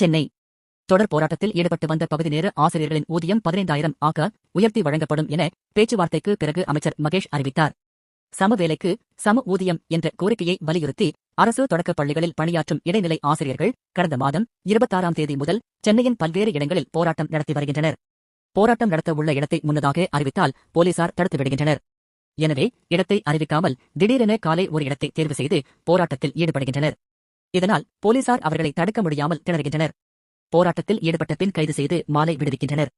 சென்னை. தொடர் போராட்டத்தில் ஈடுபட்டு வந்த பகுதி நேர ஆசிரியர்களின் ஊதியம் பதினைந்தாயிரம் ஆக உயர்த்தி வழங்கப்படும் என பேச்சுவார்த்தைக்கு பிறகு அமைச்சர் மகேஷ் அறிவித்தார். சம வேலைக்கு சம ஊதியம் என்ற கோரிக்கையை வலியுறுத்தி அரசு தொடக்கப் பள்ளிகளில் பணியாற்றும் இடைநிலை ஆசிரியர்கள் கடந்த மாதம் இருபத்தாறாம் தேதி முதல் சென்னையின் பல்வேறு இடங்களில் போராட்டம் நடத்தி வருகின்றனர். போராட்டம் நடத்த உள்ள இடத்தை முன்னதாக அறிவித்தால் போலீசார் தடுத்து விடுகின்றனர். எனவே இடத்தை அறிவிக்காமல் திடீரென காலை ஒரு இடத்தை தேர்வு செய்து போராட்டத்தில் ஈடுபடுகின்றனர். இதனால் போலீசார் அவர்களை தடுக்க முடியாமல் திணறுகின்றனர். போராட்டத்தில் ஈடுபட்ட பின் கைது செய்து மாலை விடுவிக்கின்றனர்.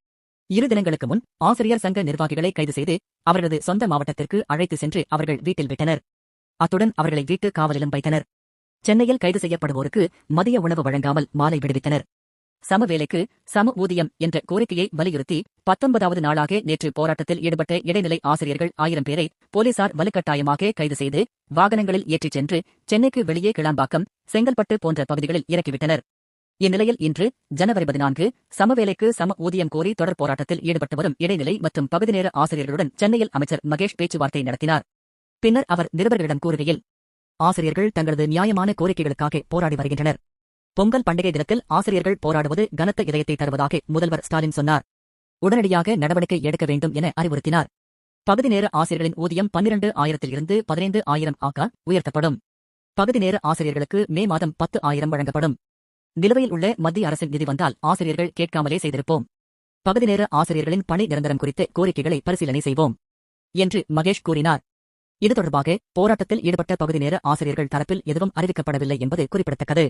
இரு தினங்களுக்கு முன் ஆசிரியர் சங்க நிர்வாகிகளை கைது செய்து அவர்களது சொந்த மாவட்டத்திற்கு அழைத்து சென்று அவர்கள் வீட்டில் விட்டனர். அத்துடன் அவர்களை வீட்டு காவலிலும் வைத்தனர். சென்னையில் கைது செய்யப்படுவோருக்கு மதிய உணவு வழங்காமல் மாலை விடுவித்தனர். சம வேலைக்கு சம ஊதியம் என்ற கோரிக்கையை வலியுறுத்தி பத்தொன்பதாவது நாளாக நேற்று போராட்டத்தில் ஈடுபட்ட இடைநிலை ஆசிரியர்கள் ஆயிரம் பேரை போலீசார் வலுக்கட்டாயமாக கைது செய்து வாகனங்களில் ஏற்றிச் சென்று சென்னைக்கு வெளியே கிளாம்பாக்கம் செங்கல்பட்டு போன்ற பகுதிகளில் இறக்கிவிட்டனர். இந்நிலையில் இன்று ஜனவரி பதினான்கு சமவேலைக்கு சம ஊதியம் கோரி தொடர் போராட்டத்தில் ஈடுபட்டு வரும் இடைநிலை மற்றும் பகுதி நேர ஆசிரியர்களுடன் சென்னையில் அமைச்சர் மகேஷ் பேச்சுவார்த்தை நடத்தினார். பின்னர் அவர் நிருபர்களிடம் கூறுகையில் ஆசிரியர்கள் தங்களது நியாயமான கோரிக்கைகளுக்காக போராடி வருகின்றனர். பொங்கல் பண்டிகை தினத்தில் ஆசிரியர்கள் போராடுவது கனத்த இதயத்தை தருவதாக முதல்வர் ஸ்டாலின் சொன்னார். உடனடியாக நடவடிக்கை எடுக்க வேண்டும் என அறிவுறுத்தினார். பகுதி நேர ஆசிரியர்களின் ஊதியம் பன்னிரண்டு ஆயிரத்திலிருந்து பதினைந்து ஆயிரம் ஆக உயர்த்தப்படும். பகுதி நேர ஆசிரியர்களுக்கு மே மாதம் பத்து ஆயிரம் வழங்கப்படும். நிலுவையில் உள்ள மத்திய அரசின் நிதி வந்தால் ஆசிரியர்கள் கேட்காமலே செய்திருப்போம். பகுதி நேர ஆசிரியர்களின் பணி நிரந்தரம் குறித்த கோரிக்கைகளை பரிசீலனை செய்வோம் என்று மகேஷ் கூறினார். இது தொடர்பாக போராட்டத்தில் ஈடுபட்ட பகுதி நேர ஆசிரியர்கள் தரப்பில் எதுவும் அறிவிக்கப்படவில்லை என்பது குறிப்பிடத்தக்கது.